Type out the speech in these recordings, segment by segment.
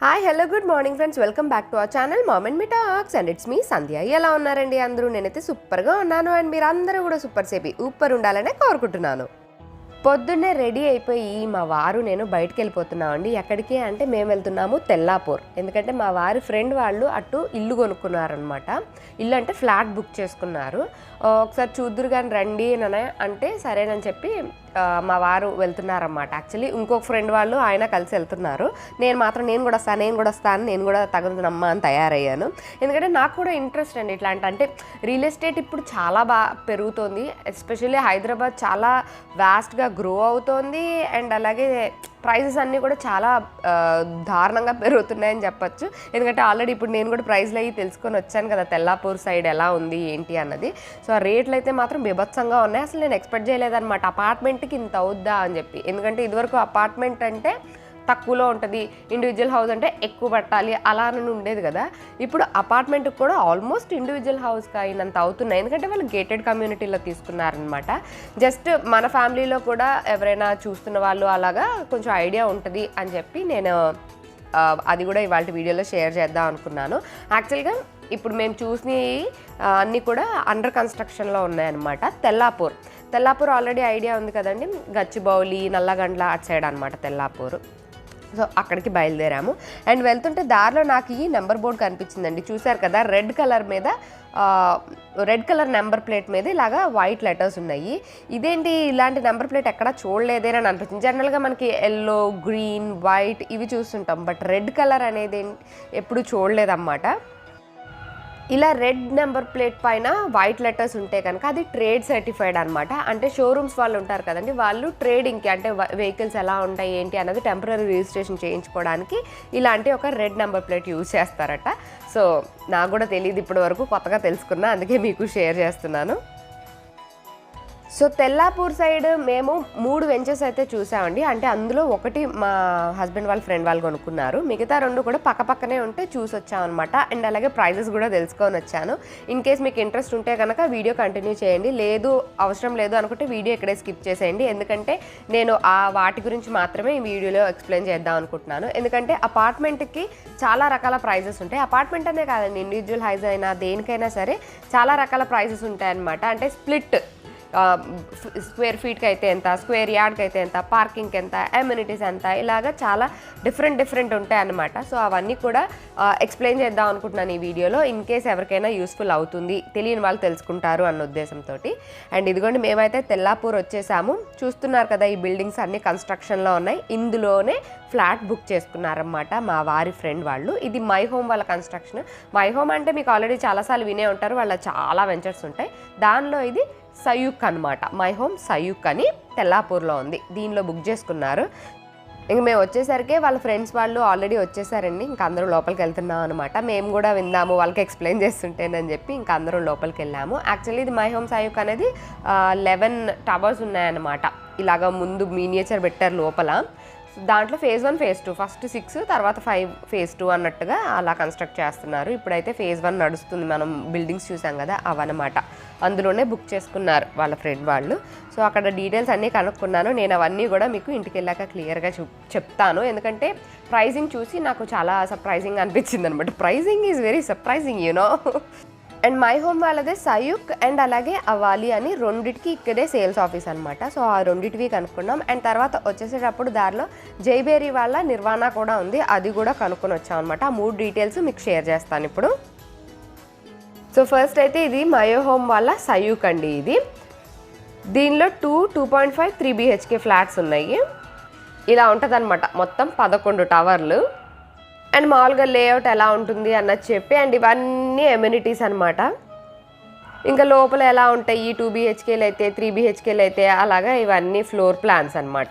Hi hello good morning friends welcome back to our channel mom and me talks and it's me Sandhya ఎలా ఉన్నారండి అందరూ? నేనైతే సూపర్గా ఉన్నాను అండ్ మీరు అందరూ కూడా సూపర్ సేపి ఊపర్ ఉండాలనే కోరుకుంటున్నాను. పొద్దున్నే రెడీ అయిపోయి మా వారు నేను బయటకు వెళ్ళిపోతున్నాం అండి ఎక్కడికి అంటే మేము వెళ్తున్నాము తెల్లాపూర్. ఎందుకంటే మా వారి ఫ్రెండ్ వాళ్ళు అటు ఇల్లు కొనుక్కున్నారనమాట ఇల్లు అంటే ఫ్లాట్ బుక్ చేసుకున్నారు. ఒకసారి చూద్దురు కానీ రండి అని అంటే సరేనని చెప్పి మా వారు వెళ్తున్నారన్నమాట. యాక్చువల్లీ ఇంకొక ఫ్రెండ్ వాళ్ళు ఆయన కలిసి వెళ్తున్నారు. నేను మాత్రం నేను కూడా వస్తాను నేను కూడా వస్తాను నేను కూడా తగులుతున్నమ్మా అని తయారయ్యాను. ఎందుకంటే నాకు కూడా ఇంట్రెస్ట్ అండి ఇట్లాంటి అంటే రియల్ ఎస్టేట్ ఇప్పుడు చాలా బాగా పెరుగుతోంది. ఎస్పెషల్లీ హైదరాబాద్ చాలా వాస్ట్గా గ్రో అవుతోంది. అండ్ అలాగే ప్రైజెస్ అన్నీ కూడా చాలా దారుణంగా పెరుగుతున్నాయని చెప్పచ్చు. ఎందుకంటే ఆల్రెడీ ఇప్పుడు నేను కూడా ప్రైస్లు అయ్యి తెలుసుకొని వచ్చాను కదా తెల్లాపూర్ సైడ్ ఎలా ఉంది ఏంటి అన్నది. సో ఆ రేట్లు అయితే మాత్రం బీభత్సంగా ఉన్నాయి. అసలు నేను ఎక్స్పెక్ట్ చేయలేదన్నమాట. అపార్ట్మెంట్కి ఇంత అవుద్దా అని చెప్పి. ఎందుకంటే ఇదివరకు అపార్ట్మెంట్ అంటే తక్కువలో ఉంటుంది. ఇండివిజువల్ హౌస్ అంటే ఎక్కువ పట్టాలి. అలా అని ఉండేది కదా. ఇప్పుడు అపార్ట్మెంట్కి కూడా ఆల్మోస్ట్ ఇండివిజువల్ హౌస్కి అయినంత అవుతున్నాయి. ఎందుకంటే వాళ్ళు గేటెడ్ కమ్యూనిటీలో తీసుకున్నారనమాట జస్ట్ మన ఫ్యామిలీలో కూడా ఎవరైనా చూస్తున్న వాళ్ళు అలాగా కొంచెం ఐడియా ఉంటుంది అని చెప్పి నేను అది కూడా ఇవాళ వీడియోలో షేర్ చేద్దాం అనుకున్నాను. యాక్చువల్గా ఇప్పుడు మేము చూసినవి అన్నీ కూడా అండర్ కన్స్ట్రక్షన్లో ఉన్నాయన్నమాట. తెల్లాపూర్. తెల్లాపూర్ ఆల్రెడీ ఐడియా ఉంది కదండి. గచ్చిబౌలి నల్లగండ్ల అటు సైడ్ అనమాట తెల్లాపూర్. సో అక్కడికి బయలుదేరాము. అండ్ వెళ్తుంటే దారిలో నాకు ఈ నెంబర్ బోర్డ్ కనిపించిందండి. చూశారు కదా రెడ్ కలర్ మీద రెడ్ కలర్ నెంబర్ ప్లేట్ మీద ఇలాగా వైట్ లెటర్స్ ఉన్నాయి. ఇదేంటి ఇలాంటి నెంబర్ ప్లేట్ ఎక్కడా చూడలేదేనని అనిపించింది. జనరల్గా మనకి ఎల్లో గ్రీన్ వైట్ ఇవి చూస్తుంటాం. బట్ రెడ్ కలర్ అనేది ఎప్పుడు చూడలేదన్నమాట. ఇలా రెడ్ నెంబర్ ప్లేట్ పైన వైట్ లెటర్స్ ఉంటే కనుక అది ట్రేడ్ సర్టిఫైడ్ అనమాట అంటే షోరూమ్స్ వాళ్ళు ఉంటారు కదండి వాళ్ళు ట్రేడింగ్కి అంటే వెహికల్స్ ఎలా ఉంటాయి ఏంటి అన్నది టెంపరీ రిజిస్ట్రేషన్ చేయించుకోవడానికి ఇలాంటి ఒక రెడ్ నెంబర్ ప్లేట్ యూజ్ చేస్తారట. సో నాకు కూడా తెలియదు ఇప్పటి వరకు కొత్తగా తెలుసుకున్నా అందుకే మీకు షేర్ చేస్తున్నాను. సో తెల్లాపూర్ సైడ్ మేము మూడు వెంచర్స్ అయితే చూసామండి. అంటే అందులో ఒకటి మా హస్బెండ్ వాళ్ళ ఫ్రెండ్ వాళ్ళు కొనుక్కున్నారు. మిగతా రెండు కూడా పక్క పక్కనే ఉంటే చూసి వచ్చామన్నమాట అండ్ అలాగే ప్రైజెస్ కూడా తెలుసుకొని వచ్చాను. ఇన్ కేస్ మీకు ఇంట్రెస్ట్ ఉంటే కనుక వీడియో కంటిన్యూ చేయండి. లేదు అవసరం లేదు అనుకుంటే వీడియో ఇక్కడే స్కిప్ చేసేయండి. ఎందుకంటే నేను ఆ వాటి గురించి మాత్రమే ఈ వీడియోలో ఎక్స్ప్లెయిన్ చేద్దాం అనుకుంటున్నాను. ఎందుకంటే అపార్ట్మెంట్కి చాలా రకాల ప్రైజెస్ ఉంటాయి. అపార్ట్మెంట్ అనే కాదండి. ఇండివిజువల్ హైజ్ అయినా దేనికైనా సరే చాలా రకాల ప్రైజెస్ ఉంటాయన్నమాట. అంటే స్ప్లిట్ స్క్వేర్ ఫీట్కి అయితే ఎంత స్క్వేర్ యార్డ్కి అయితే ఎంత పార్కింగ్కి ఎంత అమ్యూనిటీస్ ఎంత ఇలాగ చాలా డిఫరెంట్ డిఫరెంట్ ఉంటాయి అన్నమాట. సో అవన్నీ కూడా ఎక్స్ప్లెయిన్ చేద్దాం అనుకుంటున్నాను ఈ వీడియోలో. ఇన్ కేస్ ఎవరికైనా యూస్ఫుల్ అవుతుంది తెలియని వాళ్ళు తెలుసుకుంటారు అన్న ఉద్దేశంతో అండ్ ఇదిగోండి మేమైతే తెల్లాపూర్ వచ్చేసాము. చూస్తున్నారు కదా ఈ బిల్డింగ్స్ అన్ని కన్స్ట్రక్షన్లో ఉన్నాయి. ఇందులోనే ఫ్లాట్ బుక్ చేసుకున్నారన్నమాట మా వారి ఫ్రెండ్ వాళ్ళు. ఇది మై హోమ్ వాళ్ళ కన్స్ట్రక్షన్. మై హోమ్ అంటే మీకు ఆల్రెడీ చాలాసార్లు వినే ఉంటారు వాళ్ళ చాలా వెంచర్స్ ఉంటాయి. దానిలో ఇది సయూక్ అనమాట మై హోమ్ సయూక్ అని తెల్లాపూర్లో ఉంది. దీనిలో బుక్ చేసుకున్నారు. ఇంక మేము వచ్చేసరికి వాళ్ళ ఫ్రెండ్స్ వాళ్ళు ఆల్రెడీ వచ్చేసారండి. ఇంక అందరూ లోపలికి వెళ్తున్నాం అనమాట మేము కూడా విందాము వాళ్ళకి ఎక్స్ప్లెయిన్ చేస్తుంటేనని చెప్పి ఇంక అందరూ లోపలికి వెళ్ళాము. యాక్చువల్లీ ఇది మై హోమ్ సయూక్ అనేది లెవెన్ టవర్స్ ఉన్నాయన్నమాట. ఇలాగ ముందు మీనియేచర్ పెట్టారు లోపల. దాంట్లో phase one phase two. First six తర్వాత ఫైవ్ ఫేజ్ టూ అన్నట్టుగా అలా కన్స్ట్రక్ట్ చేస్తున్నారు. ఇప్పుడైతే ఫేజ్ వన్ నడుస్తుంది. మనం బిల్డింగ్స్ చూసాం కదా అవన్నమాట. అందులోనే బుక్ చేసుకున్నారు వాళ్ళ ఫ్రెండ్ వాళ్ళు. సో అక్కడ డీటెయిల్స్ అన్నీ కనుక్కున్నాను. నేను అవన్నీ కూడా మీకు ఇంటికి వెళ్ళాక క్లియర్గా చెప్తాను. ఎందుకంటే ప్రైజింగ్ చూసి నాకు చాలా సర్ప్రైజింగ్ అనిపించింది అనమాట pricing is very surprising you know and My Home వాళ్ళదే సయుక్ అండ్ అలాగే అవాలి అని రెండిటికి ఇక్కడే సేల్స్ ఆఫీస్ అనమాట సో ఆ రెండిటివి కనుక్కున్నాం. అండ్ తర్వాత వచ్చేసేటప్పుడు దారిలో జైబేరీ వాళ్ళ నిర్వాణ కూడా ఉంది. అది కూడా కనుక్కొని వచ్చాం అనమాట ఆ మూడు డీటెయిల్స్ మీకు షేర్ చేస్తాను ఇప్పుడు. సో ఫస్ట్ అయితే ఇది మయో హోమ్ వాళ్ళ సయూక్ అండి ఇది. దీనిలో two two point five three BHK flats ఉన్నాయి. ఇలా ఉంటుందన్నమాట మొత్తం పదకొండు టవర్లు. అండ్ మామూలుగా లేఅవుట్ ఎలా ఉంటుంది అన్నది చెప్పి అండ్ ఇవన్నీ ఎమ్యూనిటీస్ అనమాట ఇంకా లోపల ఎలా ఉంటాయి టూ బీహెచ్కేలు అయితే త్రీ బీహెచ్కేలు అయితే అలాగా ఇవన్నీ ఫ్లోర్ ప్లాన్స్ అనమాట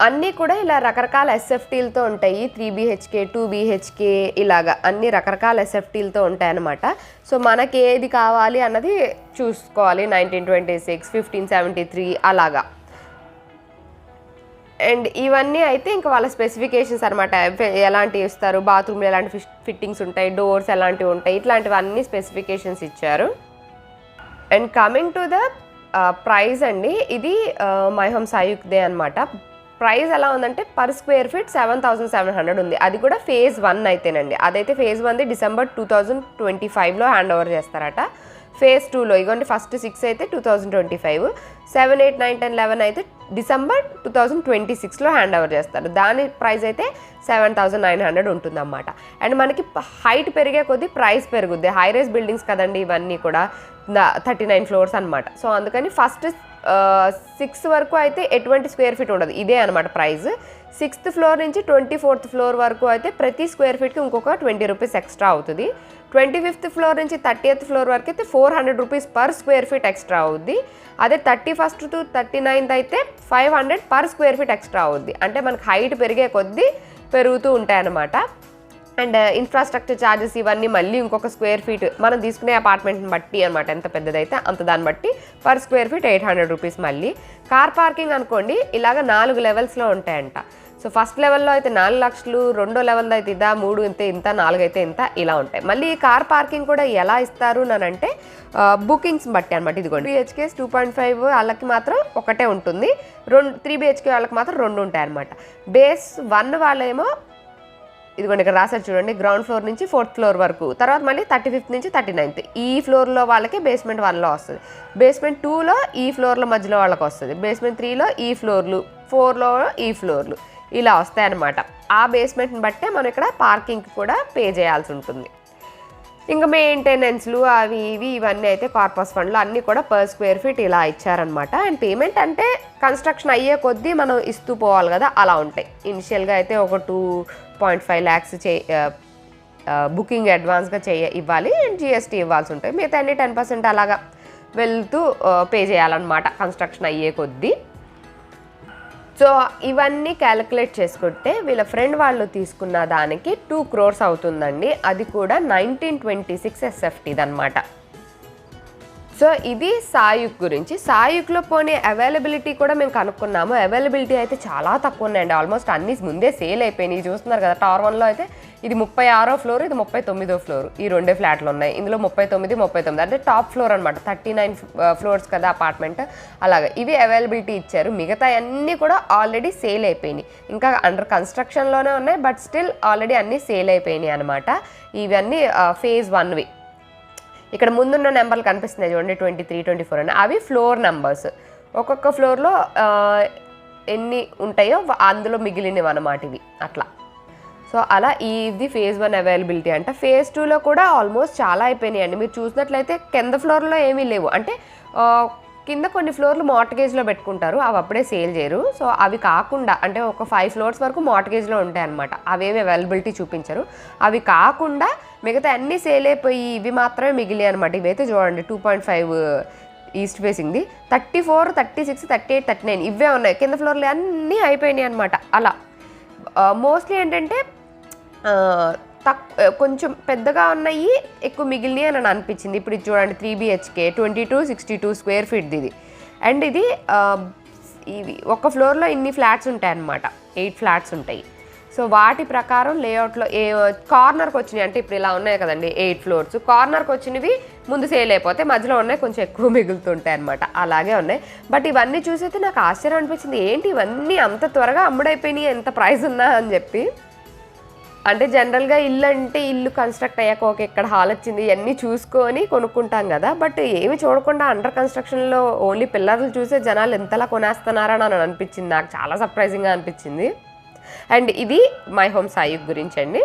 అన్నీ కూడా ఇలా రకరకాల ఎస్ఎఫ్టీలతో ఉంటాయి త్రీ బీహెచ్కే టూ బీహెచ్కే ఇలాగా అన్ని రకరకాల ఎస్ఎఫ్టీలతో ఉంటాయి అనమాట సో మనకి ఏది కావాలి అన్నది చూసుకోవాలి nineteen twenty six fifteen seventy three అలాగా. అండ్ ఇవన్నీ అయితే ఇంకా వాళ్ళ స్పెసిఫికేషన్స్ అనమాట ఎలాంటివి ఇస్తారు బాత్రూమ్లో ఎలాంటి ఫిష్ ఫిట్టింగ్స్ ఉంటాయి డోర్స్ ఎలాంటివి ఉంటాయి ఇట్లాంటివన్నీ స్పెసిఫికేషన్స్ ఇచ్చారు. And coming to the price అండి ఇది మై హోమ్ సాయుక్దే అనమాట ప్రైస్ ఎలా ఉందంటే per square feet seven thousand seven hundred ఉంది. అది కూడా ఫేజ్ వన్ అయితేనండి. అదైతే ఫేజ్ వన్ది డిసెంబర్ టూ థౌజండ్ ట్వంటీ ఫైవ్లో హ్యాండ్ ఓవర్ చేస్తారట. ఫేజ్ టూలో. ఇగోండి ఫస్ట్ సిక్స్ అయితే two thousand twenty five seven eight nine ten eleven అయితే డిసెంబర్ టూ థౌజండ్ ట్వంటీ సిక్స్లో హ్యాండ్ ఓవర్ చేస్తారు. దాని ప్రైస్ అయితే సెవెన్ థౌజండ్ నైన్ హండ్రెడ్ ఉంటుందన్నమాట. అండ్ మనకి హైట్ పెరిగే కొద్దీ ప్రైస్ పెరుగుద్ది. హై రైస్ బిల్డింగ్స్ కదండి ఇవన్నీ కూడా థర్టీ నైన్ ఫ్లోర్స్ అనమాట సో అందుకని ఫస్ట్ సిక్స్ వరకు అయితే ఎటువంటి స్క్వేర్ ఫీట్ ఉండదు. ఇదే అనమాట ప్రైస్ సిక్స్త్ ఫ్లోర్ నుంచి ట్వంటీ ఫోర్త్ ఫ్లోర్ వరకు అయితే ప్రతి స్క్వేర్ ఫీట్కి ఇంకొక ట్వంటీ రూపీస్ ఎక్స్ట్రా అవుతుంది. ట్వంటీ ఫిఫ్త్ ఫ్లోర్ నుంచి థర్టీ ఎయిత్ ఫ్లోర్ వరకు అయితే four hundred rupees per square feet extra అవుద్ది. అదే thirty first to thirty ninth అయితే five hundred per square feet extra అవుద్ది. అంటే మనకు హైట్ పెరిగే కొద్దీ పెరుగుతూ ఉంటాయన్నమాట. అండ్ uh, ఇన్ఫ్రాస్ట్రక్చర్ ఛార్జెస్ ఇవన్నీ మళ్ళీ ఇంకొక స్క్వేర్ ఫీట్ మనం తీసుకునే అపార్ట్మెంట్ని బట్టి అనమాట ఎంత పెద్దదైతే అంత దాన్ని బట్టి per square feet eight hundred rupees మళ్ళీ. కార్ పార్కింగ్ అనుకోండి ఇలాగ నాలుగు లెవెల్స్లో ఉంటాయంట. సో ఫస్ట్ లెవెల్లో అయితే నాలుగు లక్షలు రెండో లెవెల్లో అయితే ఇదా మూడు ఇంత ఇంత నాలుగు అయితే ఇంత ఇలా ఉంటాయి. మళ్ళీ కార్ పార్కింగ్ కూడా ఎలా ఇస్తారు అని అంటే బుకింగ్స్ బట్టి అనమాట ఇదిగోండి. బిహెచ్కేస్ టూ పాయింట్ ఫైవ్ వాళ్ళకి మాత్రం ఒకటే ఉంటుంది. రెండు త్రీ బిహెచ్కే వాళ్ళకి మాత్రం రెండు ఉంటాయి అనమాట బేస్ వన్ వాళ్ళేమో ఇదిగోండి ఇక్కడ రాశారు చూడండి గ్రౌండ్ ఫ్లోర్ నుంచి ఫోర్త్ ఫ్లోర్ వరకు. తర్వాత మళ్ళీ థర్టీ ఫిఫ్త్ నుంచి థర్టీ నైన్త్ ఈ ఫ్లోర్లో వాళ్ళకి బేస్మెంట్ వన్లో వస్తుంది. బేస్మెంట్ టూలో ఈ ఫ్లోర్ల మధ్యలో వాళ్ళకి వస్తుంది. బేస్మెంట్ త్రీలో ఈ ఫ్లోర్లు ఫోర్లో ఈ ఫ్లోర్లు ఇలా వస్తాయన్నమాట. ఆ బేస్మెంట్ని బట్టే మనం ఇక్కడ పార్కింగ్కి కూడా పే చేయాల్సి ఉంటుంది. ఇంకా మెయింటెనెన్స్లు అవి ఇవి ఇవన్నీ అయితే కార్పస్ ఫండ్లు అన్నీ కూడా పర్ స్క్వేర్ ఫీట్ ఇలా ఇచ్చారనమాట అండ్ పేమెంట్ అంటే కన్స్ట్రక్షన్ అయ్యే కొద్దీ మనం ఇస్తూ పోవాలి కదా అలా ఉంటాయి. ఇనిషియల్గా అయితే ఒక టూ పాయింట్ ఫైవ్ ల్యాక్స్ చే బుకింగ్ అడ్వాన్స్గా చేయ ఇవ్వాలి. అండ్ జిఎస్టీ ఇవ్వాల్సి ఉంటాయి మిగతా అన్ని టెన్ పర్సెంట్ అలాగా వెళ్తూ పే చేయాలన్నమాట కన్స్ట్రక్షన్ అయ్యే కొద్దీ. సో ఇవన్నీ క్యాలిక్యులేట్ చేసుకుంటే వీళ్ళ ఫ్రెండ్ వాళ్ళు తీసుకున్న దానికి టూ క్రోర్స్ అవుతుందండి. అది కూడా నైన్టీన్ ట్వంటీ సిక్స్ ఎస్ఎఫ్టీది అనమాట సో ఇది సాయుక్ గురించి. సాయుక్లో పోనీ అవైలబిలిటీ కూడా మేము కనుక్కున్నాము. అవైలబిలిటీ అయితే చాలా తక్కువ ఉన్నాయండి. ఆల్మోస్ట్ అన్ని ముందే సేల్ అయిపోయినాయి. చూస్తున్నారు కదా టార్ వన్లో అయితే ఇది ముప్పై ఆరో ఫ్లోర్ ఇది ముప్పై తొమ్మిదో ఫ్లోర్. ఈ రెండే ఫ్లాట్లు ఉన్నాయి. ఇందులో ముప్పై తొమ్మిది ముప్పై తొమ్మిది అంటే టాప్ ఫ్లోర్ అనమాట థర్టీ నైన్ ఫ్లోర్స్ కదా అపార్ట్మెంట్. అలాగే ఇవి అవైలబిలిటీ ఇచ్చారు. మిగతా అన్నీ కూడా ఆల్రెడీ సేల్ అయిపోయినాయి. ఇంకా అండర్ కన్స్ట్రక్షన్లోనే ఉన్నాయి బట్ స్టిల్ ఆల్రెడీ అన్నీ సేల్ అయిపోయినాయి అనమాట ఇవన్నీ ఫేజ్ వన్వి. ఇక్కడ ముందున్న నెంబర్లు కనిపిస్తున్నాయి చూడండి ట్వంటీ త్రీ ట్వంటీ ఫోర్ అని. అవి ఫ్లోర్ నెంబర్స్ ఒక్కొక్క ఫ్లోర్లో ఎన్ని ఉంటాయో అందులో మిగిలినవి అన్నమాట ఇవి. అట్లా. సో అలా ఇది ఫేజ్ వన్ అవైలబిలిటీ అంట. ఫేజ్ టూలో కూడా ఆల్మోస్ట్ చాలా అయిపోయినాయి అండి. మీరు చూసినట్లయితే కింద ఫ్లోర్లో ఏమీ లేవు. అంటే కింద కొన్ని ఫ్లోర్లు మార్టగేజ్లో పెట్టుకుంటారు. అవి అప్పుడే సేల్ చేయరు. సో అవి కాకుండా అంటే ఒక ఫైవ్ ఫ్లోర్స్ వరకు మార్టగేజ్లో ఉంటాయి అనమాట అవేమి అవైలబిలిటీ చూపించరు. అవి కాకుండా మిగతా అన్నీ సేల్ అయిపోయి ఇవి మాత్రమే మిగిలి అనమాట ఇవైతే చూడండి two point five east ఫేసింగ్ది. Thirty four thirty six thirty eight thirty nine ఇవే ఉన్నాయి. కింద ఫ్లోర్లు అన్నీ అయిపోయినాయి అనమాట అలా. మోస్ట్లీ ఏంటంటే తక్ కొంచెం పెద్దగా ఉన్నాయి ఎక్కువ మిగిలినాయి అని అనిపించింది. ఇప్పుడు ఇది చూడండి three BHK twenty two sixty two square ఫీట్ది ఇది. అండ్ ఇది ఇవి ఒక ఫ్లోర్లో ఇన్ని ఫ్లాట్స్ ఉంటాయి అన్నమాట ఎయిట్ ఫ్లాట్స్ ఉంటాయి. సో వాటి ప్రకారం లేఅవుట్లో ఏ కార్నర్కి వచ్చినాయి అంటే ఇప్పుడు ఇలా ఉన్నాయి కదండి ఎయిట్ ఫ్లోర్స్. కార్నర్కి వచ్చినవి ముందు సేల్ అయిపోతే మధ్యలో ఉన్నాయి కొంచెం ఎక్కువ మిగులుతుంటాయి అనమాట అలాగే ఉన్నాయి. బట్ ఇవన్నీ చూసైతే నాకు ఆశ్చర్యం అనిపించింది. ఏంటి ఇవన్నీ అంత త్వరగా అమ్ముడైపోయినాయి ఎంత ప్రైస్ ఉన్నా అని చెప్పి. అంటే జనరల్గా ఇల్లు అంటే ఇల్లు కన్స్ట్రక్ట్ అయ్యాక ఓకే ఇక్కడ హాల్ వచ్చింది ఇవన్నీ చూసుకొని కొనుక్కుంటాం కదా. బట్ ఏమి చూడకుండా అండర్ కన్స్ట్రక్షన్లో ఓన్లీ పిల్లర్లు చూసే జనాలు ఎంతలా కొనేస్తున్నారని అని అనిపించింది. నాకు చాలా సర్ప్రైజింగ్గా అనిపించింది. అండ్ ఇది మై హోమ్ సాయుక్ గురించి అండి.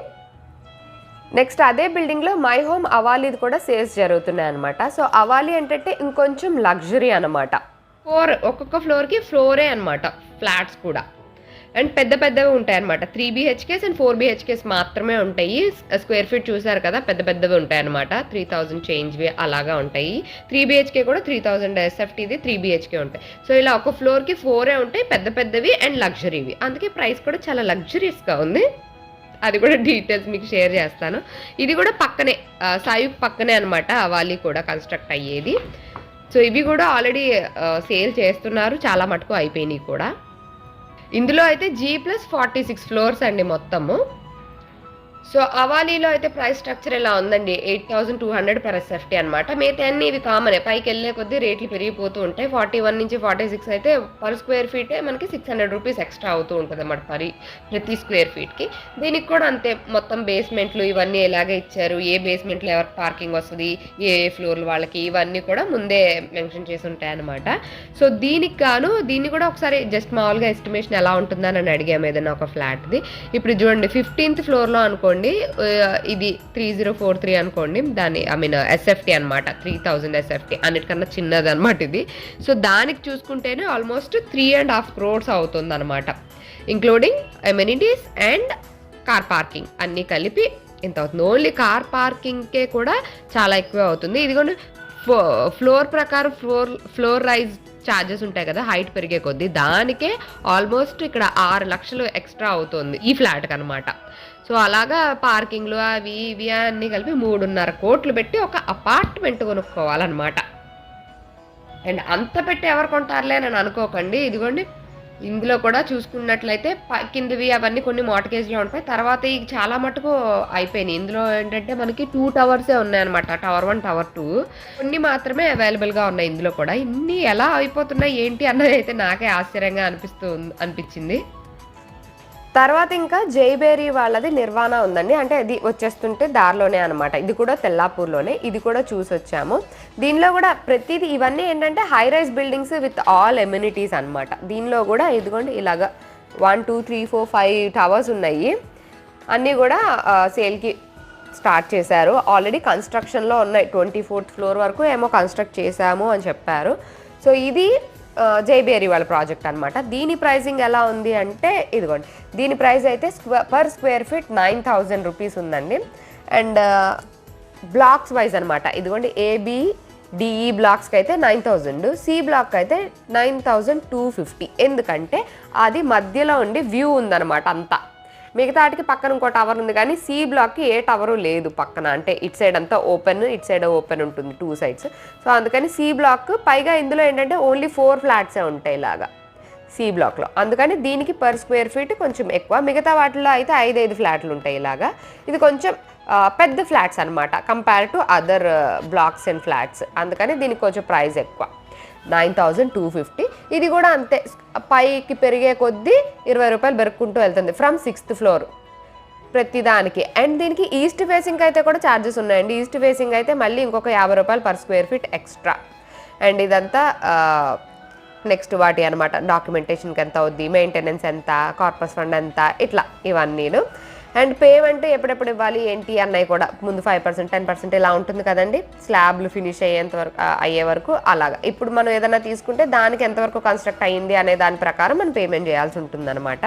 నెక్స్ట్ అదే బిల్డింగ్లో మై హోమ్ అవాలీది కూడా సేల్స్ జరుగుతున్నాయి అనమాట సో అవాలి ఏంటంటే ఇంకొంచెం లగ్జరీ అనమాట ఫోర్ ఒక్కొక్క ఫ్లోర్కి ఫ్లోరే అనమాట ఫ్లాట్స్ కూడా. అండ్ పెద్ద పెద్దవి ఉంటాయి అనమాట three BHKs and four BHKs మాత్రమే ఉంటాయి. స్క్వేర్ ఫీట్ చూసారు కదా పెద్ద పెద్దవి ఉంటాయి అనమాట త్రీ థౌజండ్ చేంజ్వి అలాగా ఉంటాయి. త్రీ బీహెచ్కే కూడా త్రీ థౌజండ్ ఎస్ఎఫ్టీది త్రీ బీహెచ్కే ఉంటాయి. సో ఇలా ఒక ఫ్లోర్కి ఫోరే ఉంటాయి పెద్ద పెద్దవి అండ్ లగ్జరీవి అందుకే ప్రైస్ కూడా చాలా లగ్జరీస్గా ఉంది. అది కూడా డీటెయిల్స్ మీకు షేర్ చేస్తాను. ఇది కూడా పక్కనే సాయి పక్కనే అనమాట వాలి కూడా కన్స్ట్రక్ట్ అయ్యేది. సో ఇవి కూడా ఆల్రెడీ సేల్ చేస్తున్నారు. చాలా మటుకు అయిపోయినాయి కూడా. ఇందులో అయితే G plus forty six floors అండి మొత్తము. సో అవాలీలో అయితే ప్రైస్ స్ట్రక్చర్ ఇలా ఉందండి? Eight thousand two hundred per SFT అనమాట మిగతా అన్ని ఇవి కామనే పైకి వెళ్ళే కొద్దీ రేట్లు పెరిగిపోతూ ఉంటాయి. ఫార్టీ వన్ నుంచి ఫార్టీ సిక్స్ అయితే పర్ స్క్వేర్ ఫీటే మనకి సిక్స్ హండ్రెడ్ రూపీస్ ఎక్స్ట్రా అవుతూ ఉంటుంది అన్నమాట పరి ప్రతి స్క్వేర్ ఫీట్కి దీనికి కూడా అంతే. మొత్తం బేస్మెంట్లు ఇవన్నీ ఎలాగే ఇచ్చారు? ఏ బేస్మెంట్లో ఎవరికి పార్కింగ్ వస్తుంది? ఏ ఏ ఫ్లోర్లు వాళ్ళకి? ఇవన్నీ కూడా ముందే మెన్షన్ చేసి ఉంటాయి అనమాట సో దీనికి గాను దీన్ని కూడా ఒకసారి జస్ట్ మామూలుగా ఎస్టిమేషన్ ఎలా ఉంటుందని అని అడిగాము ఏదైనా ఒక ఫ్లాట్ది ఇప్పుడు చూడండి ఫిఫ్టీన్త్ ఫ్లోర్లో అనుకోండి ఇది త్రీ జీరో ఫోర్ త్రీ అనుకోండి దాని ఐ మీన్ ఎస్ఎఫ్టీ అనమాట త్రీ థౌజండ్ ఎస్ఎఫ్టీ అన్నిటికన్నా చిన్నది అనమాట ఇది. సో దానికి చూసుకుంటేనే almost three and half crores అవుతుంది అనమాట including amenities and car parking అన్నీ కలిపి ఇంత అవుతుంది. ఓన్లీ కార్ పార్కింగ్కే కూడా చాలా ఎక్కువ అవుతుంది. ఇదిగోండి ఫ్లోర్ ప్రకారం ఫ్లోర్ ఫ్లోర్ రైజ్ ఛార్జెస్ ఉంటాయి కదా హైట్ పెరిగే కొద్దీ దానికే ఆల్మోస్ట్ ఇక్కడ ఆరు లక్షలు ఎక్స్ట్రా అవుతుంది ఈ ఫ్లాట్కి అనమాట సో అలాగా పార్కింగ్లు అవి ఇవి అన్నీ కలిపి మూడున్నర కోట్లు పెట్టి ఒక అపార్ట్మెంట్ కొనుక్కోవాలన్నమాట. అండ్ అంత పెట్టి ఎవరు కొంటారులే నేను అనుకోకండి. ఇదిగోండి ఇందులో కూడా చూసుకున్నట్లయితే కిందవి అవన్నీ కొన్ని మోటకేజ్లో ఉంటాయి. తర్వాత ఇవి చాలా మటుకు అయిపోయినాయి. ఇందులో ఏంటంటే మనకి టూ టవర్సే ఉన్నాయన్నమాట. Tower one tower two. కొన్ని మాత్రమే అవైలబుల్గా ఉన్నాయి ఇందులో కూడా. ఇన్ని ఎలా అయిపోతున్నాయి ఏంటి అన్నది అయితే నాకే ఆశ్చర్యంగా అనిపిస్తూ అనిపించింది. తర్వాత ఇంకా జైబేరీ వాళ్ళది నిర్వాణ ఉందండి. అంటే అది వచ్చేస్తుంటే దారిలోనే అనమాట ఇది కూడా తెల్లాపూర్లోనే. ఇది కూడా చూసి వచ్చాము దీనిలో కూడా ప్రతిదీ ఇవన్నీ ఏంటంటే high rise buildings with all amenities అనమాట దీనిలో కూడా ఇదిగోండి ఇలాగా one two three four five towers ఉన్నాయి. అన్నీ కూడా సేల్కి స్టార్ట్ చేశారు. ఆల్రెడీ కన్స్ట్రక్షన్లో ఉన్నాయి. ట్వంటీ ఫోర్త్ ఫ్లోర్ వరకు ఏమో కన్స్ట్రక్ట్ చేశాము అని చెప్పారు. సో ఇది జైబేరీ వాళ్ళ ప్రాజెక్ట్ అనమాట దీని ప్రైసింగ్ ఎలా ఉంది అంటే ఇదిగోండి. దీని ప్రైస్ అయితే స్క్వే per square feet nine thousand rupees ఉందండి. అండ్ బ్లాక్స్ వైజ్ అనమాట ఇదిగోండి ఏబి డిఈ బ్లాక్స్కి అయితే నైన్ థౌజండ్ సి బ్లాక్ అయితే నైన్ థౌజండ్ టూ ఫిఫ్టీ. ఎందుకంటే అది మధ్యలో ఉండి వ్యూ ఉందన్నమాట అంతా. మిగతాటికి పక్కన ఇంకో టవర్ ఉంది కానీ సి బ్లాక్కి ఏ టవరు లేదు పక్కన. అంటే ఇట్ సైడ్ అంతా ఓపెన్ ఇట్ సైడ్ ఓపెన్ ఉంటుంది టూ సైడ్స్ సో అందుకని సి బ్లాక్ పైగా ఇందులో ఏంటంటే ఓన్లీ ఫోర్ ఫ్లాట్సే ఉంటాయి ఇలాగా సి బ్లాక్లో అందుకని దీనికి పర్ స్క్వేర్ ఫీట్ కొంచెం ఎక్కువ. మిగతా వాటిలో అయితే ఐదు ఐదు ఫ్లాట్లు ఉంటాయి ఇలాగా. ఇది కొంచెం పెద్ద ఫ్లాట్స్ అనమాట compare to other blocks and flats అందుకని దీనికి కొంచెం ప్రైస్ ఎక్కువ. Nine thousand two fifty. ఇది కూడా అంతే. పైకి పెరిగే కొద్దీ ఇరవై రూపాయలు పెరుక్కుంటూ వెళ్తుంది ఫ్రమ్ సిక్స్త్ ఫ్లోర్ ప్రతిదానికి. అండ్ దీనికి ఈస్ట్ ఫేసింగ్ అయితే కూడా ఛార్జెస్ ఉన్నాయండి. ఈస్ట్ ఫేసింగ్ అయితే మళ్ళీ ఇంకొక యాభై రూపాయలు per square feet extra. And ఇదంతా నెక్స్ట్ వాటి అనమాట డాక్యుమెంటేషన్కి ఎంత అవుద్ది మెయింటెనెన్స్ ఎంత కార్పస్ ఫండ్ ఎంత ఇట్లా ఇవన్నీను. అండ్ పేమెంట్ ఎప్పుడెప్పుడు ఇవ్వాలి? ఏంటి? అన్నవి కూడా ముందు ఫైవ్ పర్సెంట్ టెన్ పర్సెంట్ ఇలా ఉంటుంది కదండి. స్లాబ్లు ఫినిష్ అయ్యేంత వరకు అయ్యే వరకు అలాగా. ఇప్పుడు మనం ఏదైనా తీసుకుంటే దానికి ఎంతవరకు కన్స్ట్రక్ట్ అయ్యింది అనే దాని ప్రకారం మనం పేమెంట్ చేయాల్సి ఉంటుందన్నమాట.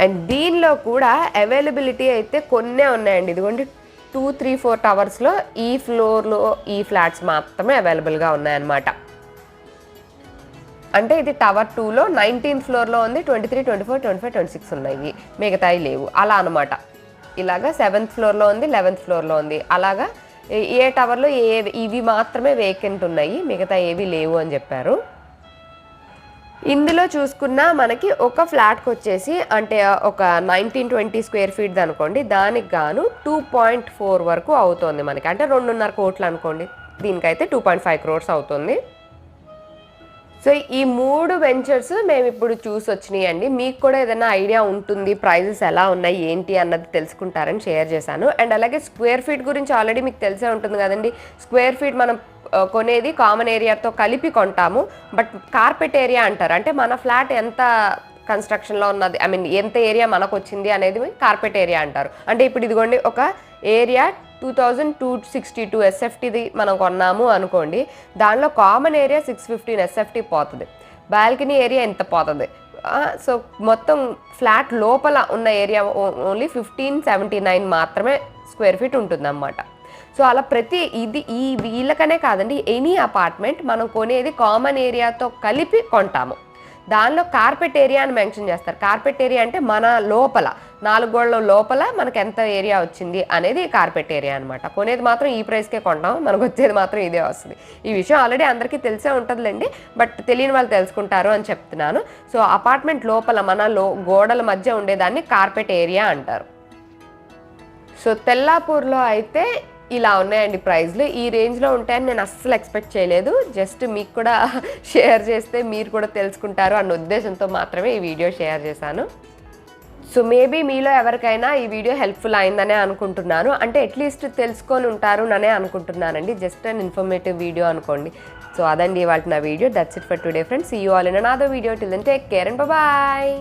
అండ్ దీనిలో కూడా అవైలబిలిటీ అయితే కొన్నే ఉన్నాయండి. ఇదిగోండి టూ త్రీ ఫోర్ టవర్స్లో ఈ ఫ్లోర్లో ఈ ఫ్లాట్స్ మాత్రమే అవైలబుల్గా ఉన్నాయన్నమాట. అంటే ఇది టవర్ టూలో నైన్టీన్త్ ఫ్లోర్లో ఉంది twenty three twenty four twenty five twenty six ఉన్నాయి. మిగతాయి లేవు. అలా అనమాట ఇలాగా సెవెంత్ ఫ్లోర్లో ఉంది లెవెన్త్ ఫ్లోర్లో ఉంది. అలాగా ఏ- ఏ టవర్లో ఏ ఇవి మాత్రమే వేకెంట్ ఉన్నాయి. మిగతా ఏవి లేవు అని చెప్పారు. ఇందులో చూసుకున్న మనకి ఒక ఫ్లాట్కి వచ్చేసి అంటే ఒక నైన్టీన్ ట్వంటీ స్క్వేర్ ఫీట్ అనుకోండి. దానికి గాను టూ పాయింట్ ఫోర్ వరకు అవుతుంది మనకి. అంటే రెండున్నర కోట్లు అనుకోండి. దీనికైతే టూ పాయింట్ ఫైవ్ క్రోర్స్ అవుతుంది. సో ఈ మూడు వెంచర్స్ మేము ఇప్పుడు చూసి వచ్చినాయి అండి మీకు కూడా ఏదైనా ఐడియా ఉంటుంది ప్రైజెస్ ఎలా ఉన్నాయి ఏంటి అన్నది తెలుసుకుంటారని షేర్ చేశాను. అండ్ అలాగే స్క్వేర్ ఫీట్ గురించి ఆల్రెడీ మీకు తెలిసే ఉంటుంది కదండి. స్క్వేర్ ఫీట్ మనం కొనేది కామన్ ఏరియాతో కలిపి కొంటాము. బట్ కార్పెట్ ఏరియా అంటారు. అంటే మన ఫ్లాట్ ఎంత కన్స్ట్రక్షన్లో ఉన్నది ఐ మీన్ ఎంత ఏరియా మనకు వచ్చింది అనేది కార్పెట్ ఏరియా అంటారు. అంటే ఇప్పుడు ఇదిగోండి ఒక area two thousand two sixty two ఎస్ఎఫ్టీది మనం కొన్నాము అనుకోండి దానిలో common area six fifteen SFT పోతుంది. బాల్కనీ ఏరియా ఎంత పోతుంది. సో మొత్తం ఫ్లాట్ లోపల ఉన్న area only fifteen seventy nine మాత్రమే స్క్వేర్ ఫీట్ ఉంటుందన్నమాట. సో అలా ప్రతి ఇది ఈ వీళ్ళకనే కాదండి ఎనీ అపార్ట్మెంట్ మనం కొనేది కామన్ ఏరియాతో కలిపి కొంటాము. దానిలో కార్పెట్ ఏరియా అని మెన్షన్ చేస్తారు. కార్పెట్ ఏరియా అంటే మన లోపల నాలుగు గోడల లోపల మనకు ఎంత ఏరియా వచ్చింది అనేది కార్పెట్ ఏరియా అనమాట కొనేది మాత్రం ఈ ప్రైస్కే కొంటాం మనకు వచ్చేది మాత్రం ఇదే వస్తుంది. ఈ విషయం ఆల్రెడీ అందరికీ తెలిసే ఉంటుందిలేండి బట్ తెలియని వాళ్ళు తెలుసుకుంటారు అని చెప్తున్నాను. సో అపార్ట్మెంట్ లోపల మన లో గోడల మధ్య ఉండేదాన్ని కార్పెట్ ఏరియా అంటారు. సో తెల్లాపూర్లో అయితే ఇలా ఉన్నాయండి ప్రైస్లు ఈ రేంజ్లో ఉంటాయని నేను అస్సలు ఎక్స్పెక్ట్ చేయలేదు. జస్ట్ మీకు కూడా షేర్ చేస్తే మీరు కూడా తెలుసుకుంటారు అన్న ఉద్దేశంతో మాత్రమే ఈ వీడియో షేర్ చేశాను. సో మేబీ మీలో ఎవరికైనా ఈ వీడియో హెల్ప్ఫుల్ అయిందనే అనుకుంటున్నాను. అంటే అట్లీస్ట్ తెలుసుకొని ఉంటారు అనే అనుకుంటున్నానండి. జస్ట్ అన్ ఇన్ఫర్మేటివ్ వీడియో అనుకోండి. సో అదండి ఇవాళ నా video. That's it for today friends you all in another video till then take care and bye